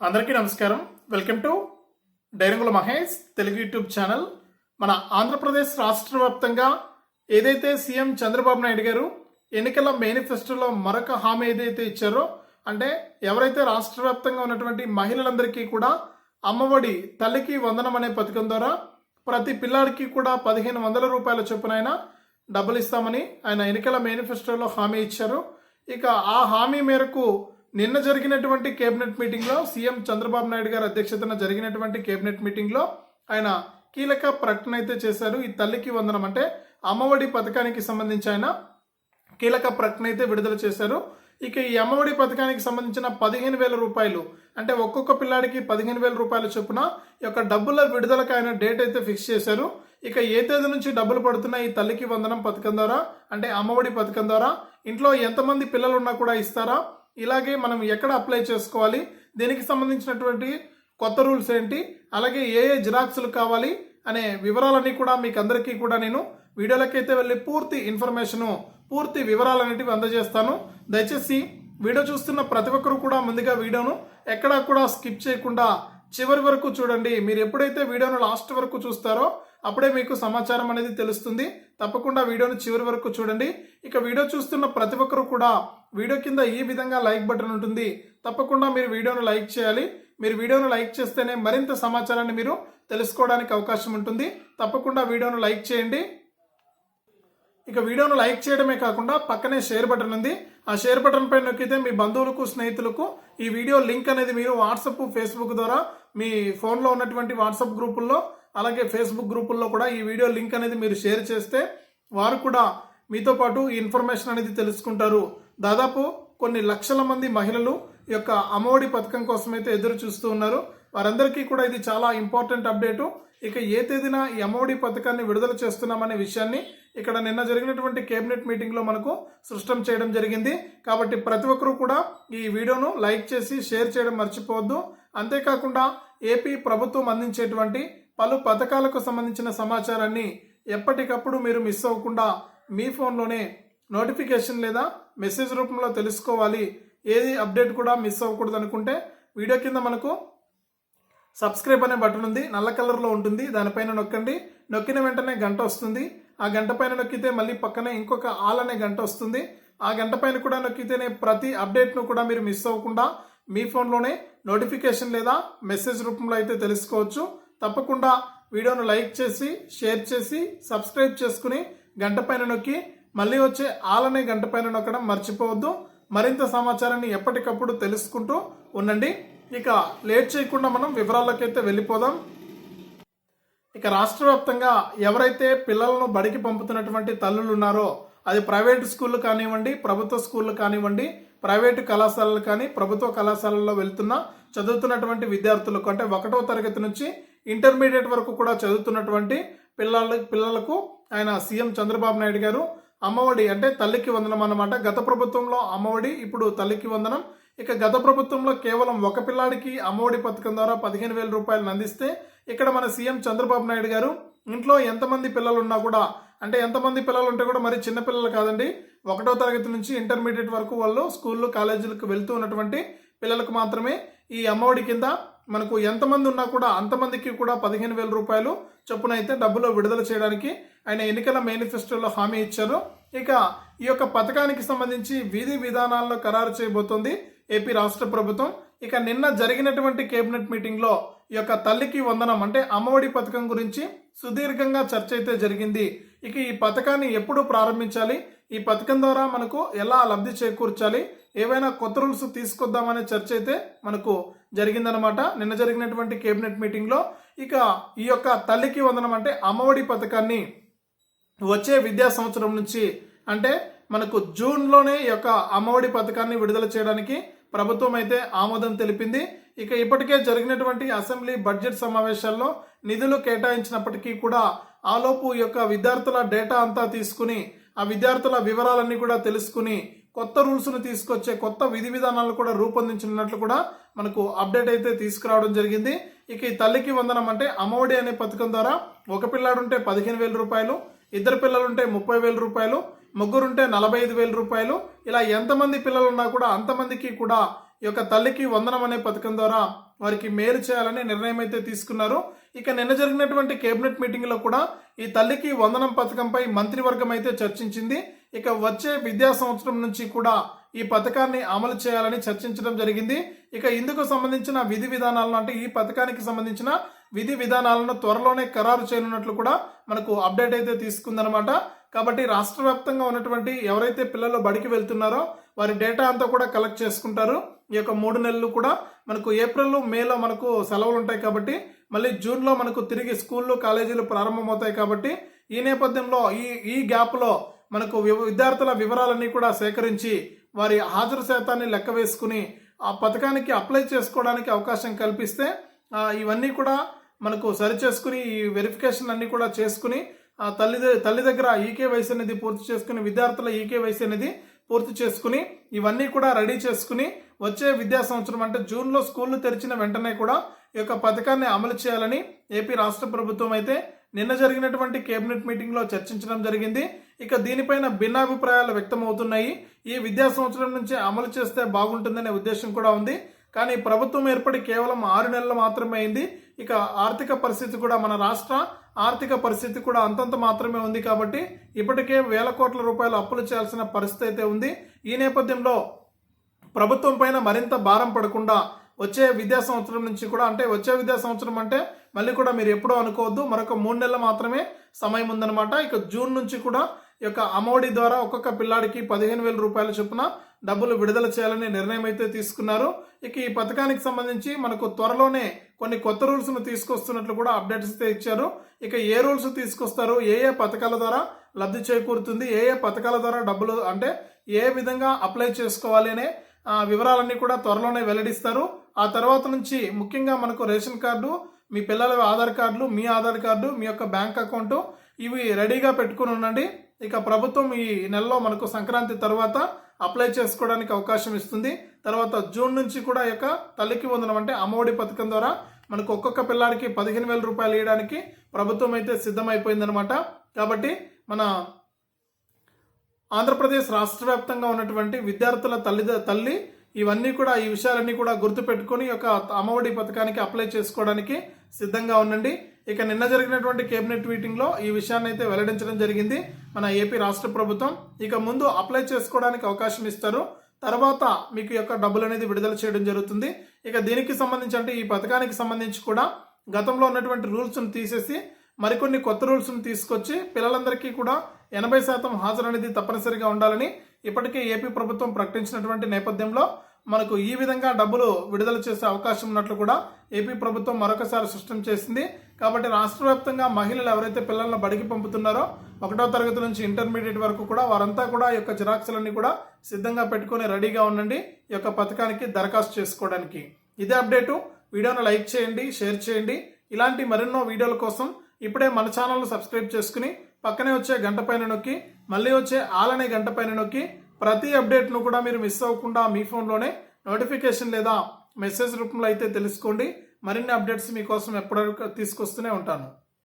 అందరికీ నమస్కారం. Welcome to Dairangula Mahesh Telugu YouTube channel. మన ఆంధ్రప్రదేశ్ రాష్ట్ర వ్యాప్తంగా ఏదైతే సీఎం చంద్రబాబు నాయుడు గారు ఎన్నికల మేనిఫెస్టోలో మరొక హామీ ఏదైతే ఇచ్చారో అంటే ఎవరైతే రాష్ట్ర వ్యాప్తంగా ఉన్నటువంటి మహిళలందరికీ కూడా అమ్మఒడి తల్లికి వందనం అనే పథకం ద్వారా ప్రతి పిల్లాడికి కూడా పదిహేను వందల రూపాయల చొప్పున ఆయన డబ్బులు ఇస్తామని ఆయన ఎన్నికల మేనిఫెస్టోలో హామీ ఇచ్చారు. ఇక ఆ హామీ మేరకు నిన్న జరిగినటువంటి కేబినెట్ మీటింగ్లో సీఎం చంద్రబాబు నాయుడు గారి అధ్యక్షతన జరిగినటువంటి కేబినెట్ మీటింగ్లో ఆయన కీలక ప్రకటన అయితే చేశారు. ఈ తల్లికి వందనం అంటే అమ్మఒడి పథకానికి సంబంధించి ఆయన కీలక ప్రకటన అయితే విడుదల చేశారు. ఇక ఈ అమ్మఒడి పథకానికి సంబంధించిన పదిహేను వేల రూపాయలు అంటే ఒక్కొక్క పిల్లాడికి పదిహేను వేల రూపాయలు చొప్పున ఈ యొక్క డబ్బుల విడుదలకు ఆయన డేట్ అయితే ఫిక్స్ చేశారు. ఇక ఏ తేదీ నుంచి డబ్బులు పడుతున్న ఈ తల్లికి వందనం పథకం ద్వారా అంటే అమ్మఒడి పథకం ద్వారా? ఇంట్లో ఎంతమంది పిల్లలు ఉన్నా కూడా ఇస్తారా? ఇలాగే మనం ఎక్కడ అప్లై చేసుకోవాలి దీనికి సంబంధించినటువంటి కొత్త రూల్స్ ఏంటి అలాగే ఏ ఏ జిరాక్స్లు కావాలి అనే వివరాలన్నీ కూడా మీకు అందరికీ కూడా నేను వీడియోలకైతే వెళ్ళి పూర్తి ఇన్ఫర్మేషను పూర్తి వివరాలు అనేటివి అందజేస్తాను. దయచేసి వీడియో చూస్తున్న ప్రతి ఒక్కరు కూడా ముందుగా వీడియోను ఎక్కడా కూడా స్కిప్ చేయకుండా చివరి వరకు చూడండి. మీరు ఎప్పుడైతే వీడియోను లాస్ట్ వరకు చూస్తారో అప్పుడే మీకు సమాచారం అనేది తెలుస్తుంది. తప్పకుండా వీడియోను చివరి వరకు చూడండి. ఇక వీడియో చూస్తున్న ప్రతి ఒక్కరు కూడా వీడియో కింద ఈ విధంగా లైక్ బటన్ ఉంటుంది. తప్పకుండా మీరు వీడియోను లైక్ చేయాలి. మీరు వీడియోను లైక్ చేస్తేనే మరింత సమాచారాన్ని మీరు తెలుసుకోవడానికి అవకాశం ఉంటుంది. తప్పకుండా వీడియోను లైక్ చేయండి. ఇక వీడియోను లైక్ చేయడమే కాకుండా పక్కనే షేర్ బటన్ ఉంది. ఆ షేర్ బటన్ పై నొక్కితే మీ బంధువులకు స్నేహితులకు ఈ వీడియో లింక్ అనేది మీరు వాట్సప్ ఫేస్బుక్ ద్వారా మీ ఫోన్లో ఉన్నటువంటి వాట్సాప్ గ్రూపుల్లో అలాగే ఫేస్బుక్ గ్రూపుల్లో కూడా ఈ వీడియో లింక్ అనేది మీరు షేర్ చేస్తే వారు కూడా మీతో పాటు ఈ ఇన్ఫర్మేషన్ అనేది తెలుసుకుంటారు. దాదాపు కొన్ని లక్షల మంది మహిళలు ఈ యొక్క అమ్మఒడి పథకం కోసం అయితే ఎదురు చూస్తూ ఉన్నారు. వారందరికీ కూడా ఇది చాలా ఇంపార్టెంట్ అప్డేటు. ఇక ఏ తేదీన ఈ అమ్మఒడి పథకాన్ని విడుదల చేస్తున్నామనే విషయాన్ని ఇక్కడ నిన్న జరిగినటువంటి కేబినెట్ మీటింగ్లో మనకు సృష్టం చేయడం జరిగింది. కాబట్టి ప్రతి ఒక్కరూ కూడా ఈ వీడియోను లైక్ చేసి షేర్ చేయడం మర్చిపోవద్దు. అంతేకాకుండా ఏపీ ప్రభుత్వం అందించేటువంటి పలు పథకాలకు సంబంధించిన సమాచారాన్ని ఎప్పటికప్పుడు మీరు మిస్ అవ్వకుండా మీ ఫోన్లోనే నోటిఫికేషన్ లేదా మెసేజ్ రూపంలో తెలుసుకోవాలి. ఏది అప్డేట్ కూడా మిస్ అవ్వకూడదు అనుకుంటే వీడియో కింద మనకు సబ్స్క్రైబ్ అనే బటన్ ఉంది. నల్ల కలర్లో ఉంటుంది. దానిపైన నొక్కండి. నొక్కిన వెంటనే గంట వస్తుంది. ఆ గంట పైన నొక్కితే మళ్ళీ పక్కనే ఇంకొక ఆల్ అనే గంట వస్తుంది. ఆ గంట పైన కూడా నొక్కితేనే ప్రతి అప్డేట్ను కూడా మీరు మిస్ అవ్వకుండా మీ ఫోన్లోనే నోటిఫికేషన్ లేదా మెసేజ్ రూపంలో అయితే తెలుసుకోవచ్చు. తప్పకుండా వీడియోను లైక్ చేసి షేర్ చేసి సబ్స్క్రైబ్ చేసుకుని గంట పైన నొక్కి మళ్ళీ వచ్చే ఆలనే గంట పైన నొక్కడం మర్చిపోవద్దు. మరింత సమాచారాన్ని ఎప్పటికప్పుడు తెలుసుకుంటూ ఉండండి. ఇక లేట్ చేయకుండా మనం వివరాలకైతే వెళ్ళిపోదాం. ఇక రాష్ట్ర వ్యాప్తంగా ఎవరైతే పిల్లలను బడికి పంపుతున్నటువంటి తల్లులు ఉన్నారో అది ప్రైవేట్ స్కూళ్ళు కానివ్వండి ప్రభుత్వ స్కూళ్ళు కానివ్వండి ప్రైవేటు కళాశాలలు కానీ ప్రభుత్వ కళాశాలల్లో వెళ్తున్న చదువుతున్నటువంటి విద్యార్థులకు అంటే ఒకటో తరగతి నుంచి ఇంటర్మీడియట్ వరకు కూడా చదువుతున్నటువంటి పిల్లల పిల్లలకు ఆయన సీఎం చంద్రబాబు నాయుడు గారు అమ్మఒడి అంటే తల్లికి వందనం అన్నమాట. గత ప్రభుత్వంలో అమ్మఒడి ఇప్పుడు తల్లికి వందనం. ఇక గత ప్రభుత్వంలో కేవలం ఒక పిల్లాడికి అమ్మఒడి పథకం ద్వారా పదిహేను వేల రూపాయలను అందిస్తే ఇక్కడ మన సీఎం చంద్రబాబు నాయుడు గారు ఇంట్లో ఎంతమంది పిల్లలు ఉన్నా కూడా అంటే ఎంతమంది పిల్లలు ఉంటే కూడా మరి చిన్నపిల్లలు కాదండి ఒకటో తరగతి నుంచి ఇంటర్మీడియట్ వరకు వాళ్ళు స్కూళ్ళు కాలేజీలకు వెళ్తూ ఉన్నటువంటి పిల్లలకు మాత్రమే ఈ అమ్మఒడి కింద మనకు ఎంతమంది ఉన్నా కూడా అంతమందికి కూడా పదిహేను వేల రూపాయలు చొప్పున అయితే డబ్బులు విడుదల చేయడానికి ఆయన ఎన్నికల మేనిఫెస్టోలో హామీ ఇచ్చారు. ఇక ఈ యొక్క పథకానికి సంబంధించి విధి విధానాల్లో ఖరారు చేయబోతోంది ఏపీ రాష్ట్ర ప్రభుత్వం. ఇక నిన్న జరిగినటువంటి కేబినెట్ మీటింగ్లో ఈ యొక్క తల్లికి వందనం అంటే అమ్మఒడి పథకం గురించి సుదీర్ఘంగా చర్చ అయితే జరిగింది. ఇక ఈ పథకాన్ని ఎప్పుడు ప్రారంభించాలి? ఈ పథకం ద్వారా మనకు ఎలా లబ్ధి చేకూర్చాలి? ఏవైనా కొత్త రూల్స్ తీసుకొద్దామనే చర్చ అయితే మనకు జరిగిందనమాట నిన్న జరిగినటువంటి కేబినెట్ మీటింగ్లో ఇక ఈ యొక్క తల్లికి వందనం అంటే అమ్మఒడి పథకాన్ని వచ్చే విద్యా సంవత్సరం నుంచి అంటే మనకు జూన్లోనే ఈ యొక్క అమ్మఒడి పథకాన్ని విడుదల చేయడానికి ప్రభుత్వం అయితే ఆమోదం తెలిపింది. ఇక ఇప్పటికే జరిగినటువంటి అసెంబ్లీ బడ్జెట్ సమావేశాల్లో నిధులు కేటాయించినప్పటికీ కూడా ఆలోపు ఈ యొక్క విద్యార్థుల డేటా అంతా తీసుకుని ఆ విద్యార్థుల వివరాలన్నీ కూడా తెలుసుకుని కొత్త రూల్స్ను తీసుకొచ్చే కొత్త విధి విధానాలు కూడా రూపొందించినట్లు కూడా మనకు అప్డేట్ అయితే తీసుకురావడం జరిగింది. ఇక ఈ తల్లికి వందనం అంటే అమ్మఒడి అనే పథకం ద్వారా ఒక పిల్లాడుంటే పదిహేను వేల రూపాయలు ఇద్దరు పిల్లలుంటే ముప్పై వేల రూపాయలు ముగ్గురుంటే నలభై ఐదు వేల రూపాయలు ఇలా ఎంతమంది పిల్లలు ఉన్నా కూడా అంతమందికి కూడా ఈ యొక్క తల్లికి వందనం అనే పథకం ద్వారా వారికి మేలు చేయాలని నిర్ణయం అయితే తీసుకున్నారు. ఇక నిన్న జరిగినటువంటి కేబినెట్ మీటింగ్లో కూడా ఈ తల్లికి వందనం పథకంపై మంత్రివర్గం అయితే చర్చించింది. ఇక వచ్చే విద్యా సంవత్సరం నుంచి కూడా ఈ పథకాన్ని అమలు చేయాలని చర్చించడం జరిగింది. ఇక ఇందుకు సంబంధించిన విధి విధానాలను అంటే ఈ పథకానికి సంబంధించిన విధి విధానాలను త్వరలోనే ఖరారు చేయనున్నట్లు కూడా మనకు అప్డేట్ అయితే తీసుకుందనమాట కాబట్టి రాష్ట్ర వ్యాప్తంగా ఉన్నటువంటి ఎవరైతే పిల్లలు బడికి వెళ్తున్నారో వారి డేటా అంతా కూడా కలెక్ట్ చేసుకుంటారు. ఈ యొక్క మూడు నెలలు కూడా మనకు ఏప్రిల్ మేలో మనకు సెలవులు ఉంటాయి కాబట్టి మళ్ళీ జూన్లో మనకు తిరిగి స్కూళ్ళు కాలేజీలు ప్రారంభమవుతాయి కాబట్టి ఈ నేపథ్యంలో ఈ ఈ గ్యాప్లో మనకు విద్యార్థుల వివరాలన్నీ కూడా సేకరించి వారి హాజరు శాతాన్ని లెక్క వేసుకుని ఆ పథకానికి అప్లై చేసుకోవడానికి అవకాశం కల్పిస్తే ఇవన్నీ కూడా మనకు సరి చేసుకుని ఈ వెరిఫికేషన్ అన్నీ కూడా చేసుకుని తల్లి తల్లి దగ్గర ఈకే అనేది పూర్తి చేసుకుని విద్యార్థుల ఈకే అనేది పూర్తి చేసుకుని ఇవన్నీ కూడా రెడీ చేసుకుని వచ్చే విద్యా సంవత్సరం అంటే జూన్లో స్కూళ్ళు తెరిచిన వెంటనే కూడా ఈ యొక్క పథకాన్ని అమలు చేయాలని ఏపీ రాష్ట్ర ప్రభుత్వం అయితే నిన్న జరిగినటువంటి కేబినెట్ మీటింగ్లో చర్చించడం జరిగింది. ఇక దీనిపైన భిన్నాభిప్రాయాలు వ్యక్తమవుతున్నాయి. ఈ విద్యా సంవత్సరం నుంచి అమలు చేస్తే బాగుంటుందనే ఉద్దేశం కూడా ఉంది. కానీ ప్రభుత్వం ఏర్పడి కేవలం ఆరు నెలలు మాత్రమే అయింది. ఇక ఆర్థిక పరిస్థితి కూడా మన రాష్ట్ర ఆర్థిక పరిస్థితి కూడా అంతంత మాత్రమే ఉంది కాబట్టి ఇప్పటికే వేల కోట్ల రూపాయలు అప్పులు చేయాల్సిన పరిస్థితి అయితే ఉంది. ఈ నేపథ్యంలో ప్రభుత్వం పైన మరింత భారం పడకుండా వచ్చే విద్యా సంవత్సరం నుంచి కూడా అంటే వచ్చే విద్యా సంవత్సరం అంటే మళ్ళీ కూడా మీరు ఎప్పుడో అనుకోవద్దు. మరొక మూడు నెలలు మాత్రమే సమయం ఉందన్నమాట. ఇక జూన్ నుంచి కూడా ఈ యొక్క అమౌడి ద్వారా ఒక్కొక్క పిల్లాడికి పదిహేను వేల రూపాయల చొప్పున డబ్బులు విడుదల చేయాలని నిర్ణయం అయితే తీసుకున్నారు. ఇక ఈ పథకానికి సంబంధించి మనకు త్వరలోనే కొన్ని కొత్త రూల్స్ను తీసుకొస్తున్నట్లు కూడా అప్డేట్స్ అయితే ఇచ్చారు. ఇక ఏ రూల్స్ తీసుకొస్తారు? ఏ ఏ పథకాల ద్వారా లబ్ధి చేకూరుతుంది? ఏ ఏ పథకాల ద్వారా డబ్బులు అంటే ఏ విధంగా అప్లై చేసుకోవాలి అనే వివరాలన్నీ కూడా త్వరలోనే వెల్లడిస్తారు. ఆ తర్వాత నుంచి ముఖ్యంగా మనకు రేషన్ కార్డు మీ పిల్లల ఆధార్ కార్డులు మీ ఆధార్ కార్డు మీ యొక్క బ్యాంక్ అకౌంట్ ఇవి రెడీగా పెట్టుకుని ఉండండి. ఇక ప్రభుత్వం ఈ నెలలో మనకు సంక్రాంతి తర్వాత అప్లై చేసుకోవడానికి అవకాశం ఇస్తుంది. తర్వాత జూన్ నుంచి కూడా యొక్క తల్లికి వందనం అంటే అమ్మఒడి పథకం ద్వారా మనకు ఒక్కొక్క పిల్లాడికి పదిహేను వేల రూపాయలు ఇవ్వడానికి ప్రభుత్వం అయితే సిద్ధమైపోయిందనమాట కాబట్టి మన ఆంధ్రప్రదేశ్ రాష్ట్ర వ్యాప్తంగా ఉన్నటువంటి విద్యార్థుల తల్లి తల్లి ఇవన్నీ కూడా ఈ విషయాలన్నీ కూడా గుర్తుపెట్టుకుని ఒక అమ్మఒడి పథకానికి అప్లై చేసుకోవడానికి సిద్ధంగా ఉండండి. ఇక నిన్న జరిగినటువంటి కేబినెట్ మీటింగ్లో ఈ విషయాన్ని అయితే వెల్లడించడం జరిగింది. మన ఏపీ రాష్ట్ర ప్రభుత్వం ఇక ముందు అప్లై చేసుకోవడానికి అవకాశం ఇస్తారు. తర్వాత మీకు యొక్క డబ్బులు అనేది విడుదల చేయడం జరుగుతుంది. ఇక దీనికి సంబంధించి అంటే ఈ పథకానికి సంబంధించి కూడా గతంలో ఉన్నటువంటి రూల్స్ను తీసేసి మరికొన్ని కొత్త రూల్స్ను తీసుకొచ్చి పిల్లలందరికీ కూడా ఎనభై శాతం హాజరు అనేది తప్పనిసరిగా ఉండాలని ఇప్పటికే ఏపీ ప్రభుత్వం ప్రకటించినటువంటి నేపథ్యంలో మనకు ఈ విధంగా డబ్బులు విడుదల చేసే అవకాశం ఉన్నట్లు కూడా ఏపీ ప్రభుత్వం మరొకసారి స్పష్టం చేసింది. కాబట్టి రాష్ట్ర వ్యాప్తంగా మహిళలు ఎవరైతే పిల్లలను బడికి పంపుతున్నారో ఒకటో తరగతి నుంచి ఇంటర్మీడియట్ వరకు కూడా వారంతా కూడా ఈ యొక్క జిరాక్స్లన్నీ కూడా సిద్ధంగా పెట్టుకొని రెడీగా ఉండండి. ఈ యొక్క పథకానికి దరఖాస్తు చేసుకోవడానికి. ఇదే అప్డేటు. వీడియోను లైక్ చేయండి షేర్ చేయండి. ఇలాంటి మరెన్నో వీడియోల కోసం ఇప్పుడే మన ఛానల్ను సబ్స్క్రైబ్ చేసుకుని పక్కనే వచ్చే గంట పైన నొక్కి మళ్ళీ వచ్చే ఆల్ అనే గంట పైన నొక్కి ప్రతి అప్డేట్ను కూడా మీరు మిస్ అవ్వకుండా మీ ఫోన్లోనే నోటిఫికేషన్ లేదా మెసేజ్ రూపంలో అయితే తెలుసుకోండి. మరిన్ని అప్డేట్స్ మీకోసం ఎప్పటివరకు తీసుకొస్తూనే ఉంటాను.